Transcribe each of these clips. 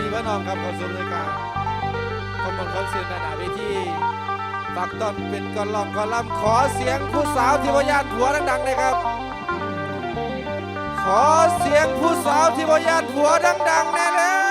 พี่พ่อน้องครับขอสุรายการขอบคุณคอนเสิร์ตหนาเวทีฝากต้อนเป็นกอนลองกอนลำขอเสียงผู้สาวที่วายานผัวดังๆเลยครับ ขอเสียงผู้สาวที่วายานผัวดังๆแน่เลย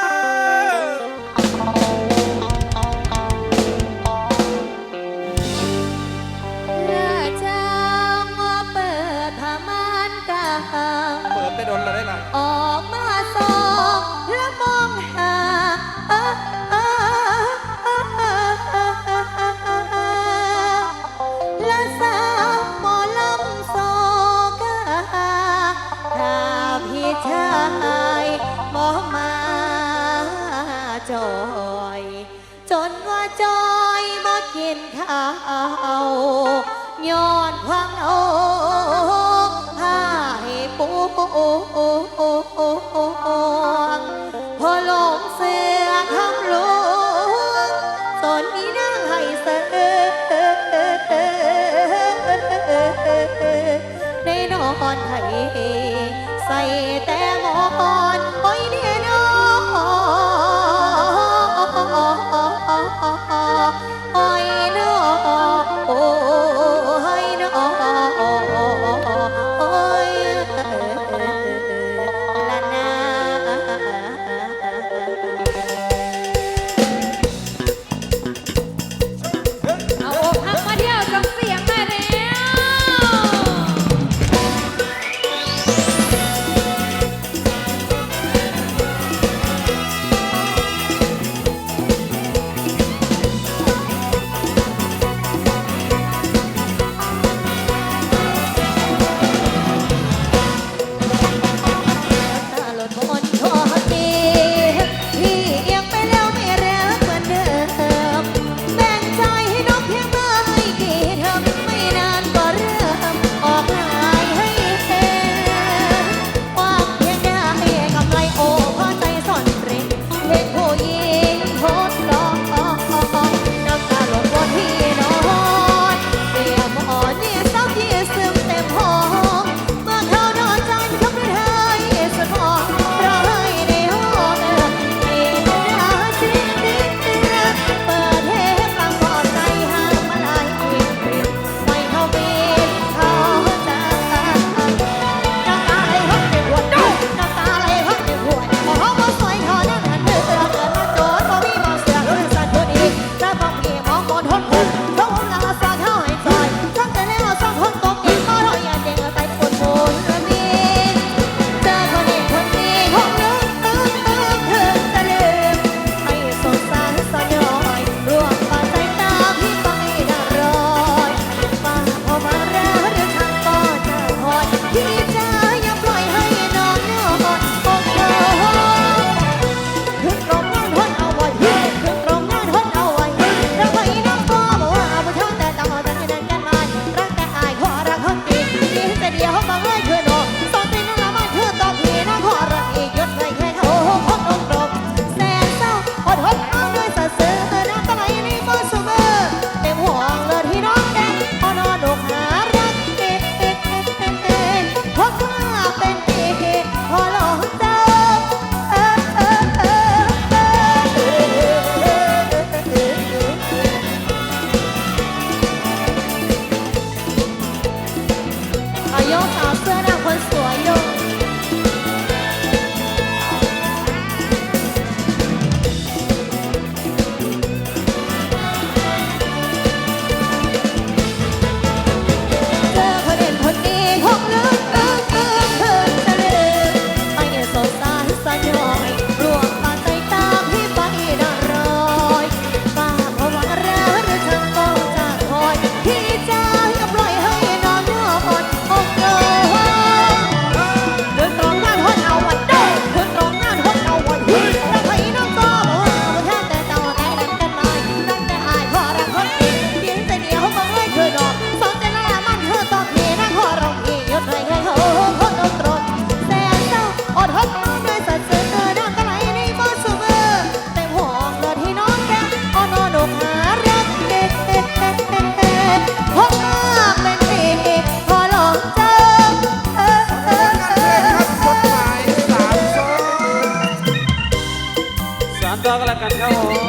ต่อกันแล้วกันครับผม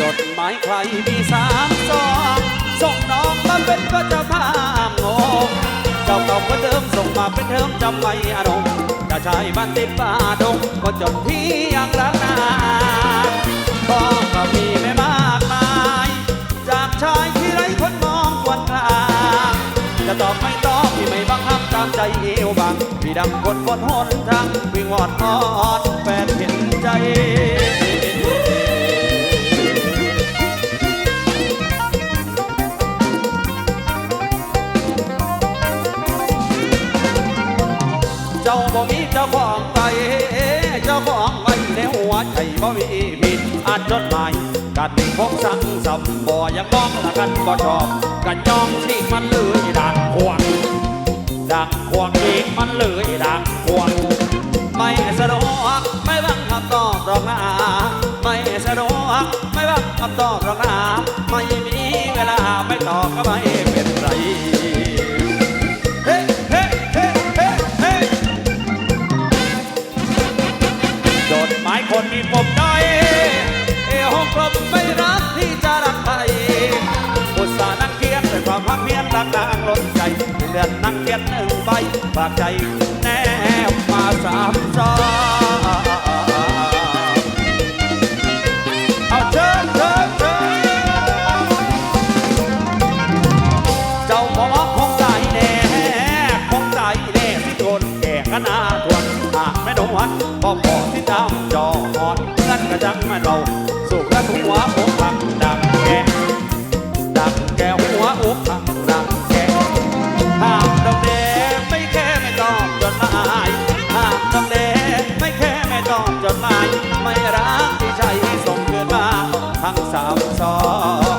จดหมายใครมีสามซองส่งน้องมาเป็นก็จะพามงงเจ้าเก่าก็เดิมส่งมาเป็นเทอมจำไม่อารมณ์จะชายบ้านติดป่าดงก็จบที่ยังรักนานก็ก็มี ใจเอวบางพี่ดำคนบนหนทางวิ่งอดออดแฟนเห็นใจเจ้าบ่มีเจ้าของไปเจ้าของไว้ในหัวใจบ่มีผิดอ่านจดหมายกันพกสั่งสัมบ่อยากมองละกันบ่ชอบกันยองที่มันเลยดังคว ดังควงอีกมันเลยดังควงไม่สะดวกไม่บังคับตอบหรอกนะไม่สะดวกไม่บังคับตอบหรอกนะไม่มีเวลาไม่ตอบก็ไม่ นนั่งเคียนหนึ่งใบฝากใจแนบมาสามซอเอาเชิญเชิญเชิญเจ้าหมองใจแน่คงใจแน่สิโดนแก่ขนาทวนหากไม่โดนบอกพอที่ตามจอหอนเพื่อนกระจังม่เราสุกและหัวอกั้งสามซอง